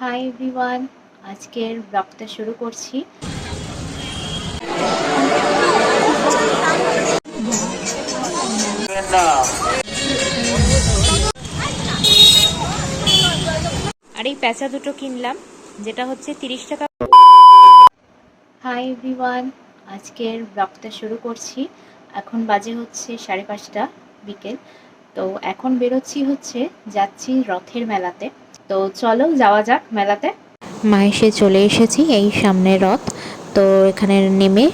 Hi everyone আজকের ব্লগটা শুরু করছি। আর এই প্যাঁচা দুটো কিনলাম যেটা হচ্ছে তিরিশ টাকা। হাই এভরিওয়ান আজকের ব্লগটা শুরু করছি। এখন বাজে হচ্ছে সাড়ে পাঁচটা বিকেল। তো এখন বেরোচ্ছি হচ্ছে যাচ্ছি রথের মেলাতে। তো চলো যাওয়া যাক মেলাতে। মাহেশে চলে এসেছি এই সামনে রথ। তো এখানে নেমে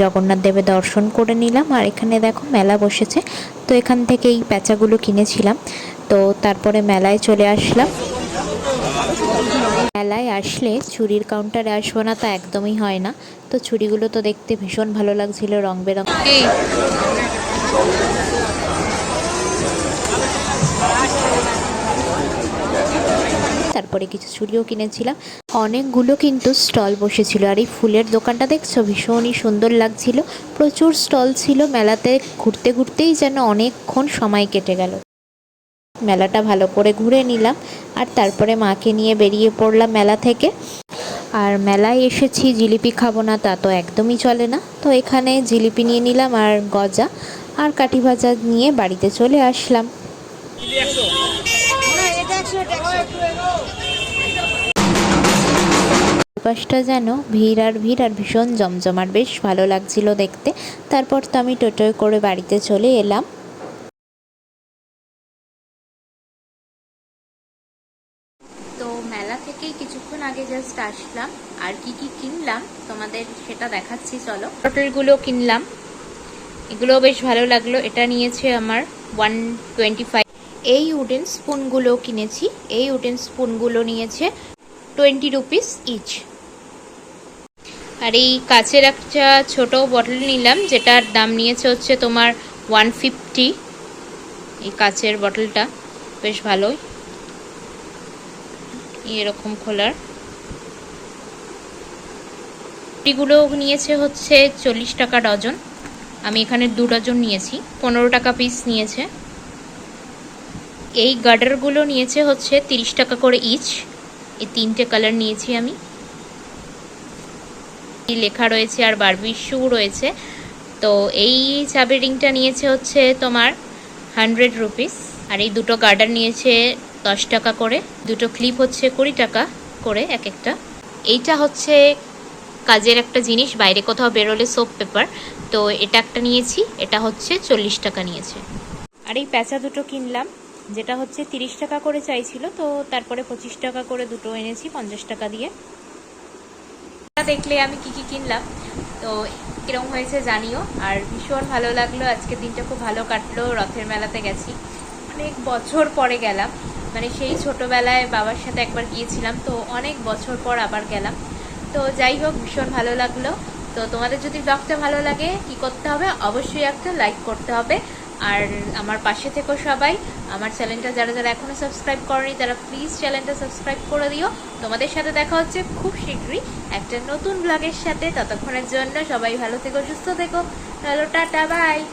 জগন্নাথ দেবের দর্শন করে নিলাম। আর এখানে দেখো মেলা বসেছে। তো এখান থেকে এই প্যাঁচাগুলো কিনেছিলাম। তো তারপরে মেলায় চলে আসলাম। মেলায় আসলে চুরির কাউন্টারে আসব না তা একদমই হয় না। তো চুড়িগুলো তো দেখতে ভীষণ ভালো লাগছিল রং বেরং তারপরে কিছু চুড়িও কিনেছিলাম। অনেকগুলো কিন্তু স্টল বসেছিল। আর এই ফুলের দোকানটা দেখছ? ভীষণই সুন্দর লাগছিল। প্রচুর স্টল ছিল মেলাতে। ঘুরতে ঘুরতেই যেন অনেকক্ষণ সময় কেটে গেল। মেলাটা ভালো করে ঘুরে নিলাম। আর তারপরে মাকে নিয়ে বেরিয়ে পড়লাম মেলা থেকে। আর মেলায় এসেছি, জিলিপি খাব না তা তো একদমই চলে না। তো এখানে জিলিপি নিয়ে নিলাম আর গজা। আর কাঠি ভাজা নিয়ে বাড়িতে চলে আসলাম। চারপাশটা যেন ভিড় আর ভিড় আর ভীষণ জমজমাট। বেশ ভালো লাগছিল দেখতে। তারপর তো আমি টোটোয় করে বাড়িতে চলে এলাম। তো মেলা থেকেই কিছুক্ষণ আগে জাস্ট আসলাম। আর কি কি কিনলাম তোমাদের সেটা দেখাচ্ছি, চলো। পটলগুলো কিনলাম। এগুলো বেশ ভালো লাগল। এটা নিয়েছে আমার ওয়ান টোয়েন্টি ফাইভ এই উডেন স্পুনগুলো কিনেছি। এই উডেন স্পুনগুলো নিয়েছে টোয়েন্টি রুপিস ইচ আর এই কাচের একটা ছোট বটল নিলাম, যেটার দাম নিয়েছে হচ্ছে তোমার ওয়ান ফিফটি এই কাচের বটলটা বেশ ভালোই। এরকম খোলার। গুলো নিয়েছে হচ্ছে চল্লিশ টাকা ডজন। আমি এখানে দু ডজন নিয়েছি, পনেরো টাকা পিস নিয়েছে। এই গার্ডারগুলো নিয়েছে হচ্ছে তিরিশ টাকা করে ইচ এই তিনটে কালার নিয়েছি আমি। লেখা রয়েছে আর বারবি শু রয়েছে। তো এই চাবি রিংটা নিয়েছে হচ্ছে তোমার হান্ড্রেড রুপিস আর এই দুটো গার্ডার নিয়েছে দশ টাকা করে। দুটো ক্লিপ হচ্ছে কুড়ি টাকা করে এক একটা। এইটা হচ্ছে কাজের একটা জিনিস, বাইরে কোথাও বেরোলে সোপ পেপার তো এটা একটা নিয়েছি, এটা হচ্ছে চল্লিশ টাকা নিয়েছে। আর এই প্যাঁচা দুটো কিনলাম, যেটা হচ্ছে তিরিশ টাকা করে চাইছিল। তো তারপরে পঁচিশ টাকা করে দুটো এনেছি, পঞ্চাশ টাকা দিয়ে। দেখলে আমি কি কি কিনলাম। তো কীরকম হয়েছে জানিও। আর ভীষণ ভালো লাগল। আজকের দিনটা খুব ভালো কাটলো। রথের মেলাতে গেছি। অনেক বছর পরে গেলাম। মানে সেই ছোটোবেলায় বাবার সাথে একবার গিয়েছিলাম। তো অনেক বছর পর আবার গেলাম। তো যাই হোক, ভীষণ ভালো লাগল। তো তোমাদের যদি ব্লগটা ভালো লাগে, কি করতে হবে? অবশ্যই একটা লাইক করতে হবে। আর আমার পাশে থেকো সবাই। আমার চ্যানেলটা যারা যারা এখনও সাবস্ক্রাইব করেনি, তারা প্লিজ চ্যানেলটা সাবস্ক্রাইব করে দিও। তোমাদের সাথে দেখা হচ্ছে খুব শীঘ্রই একটা নতুন ব্লগের সাথে। ততক্ষণের জন্য সবাই ভালো থেকো, সুস্থ থেকো। Hello tata bye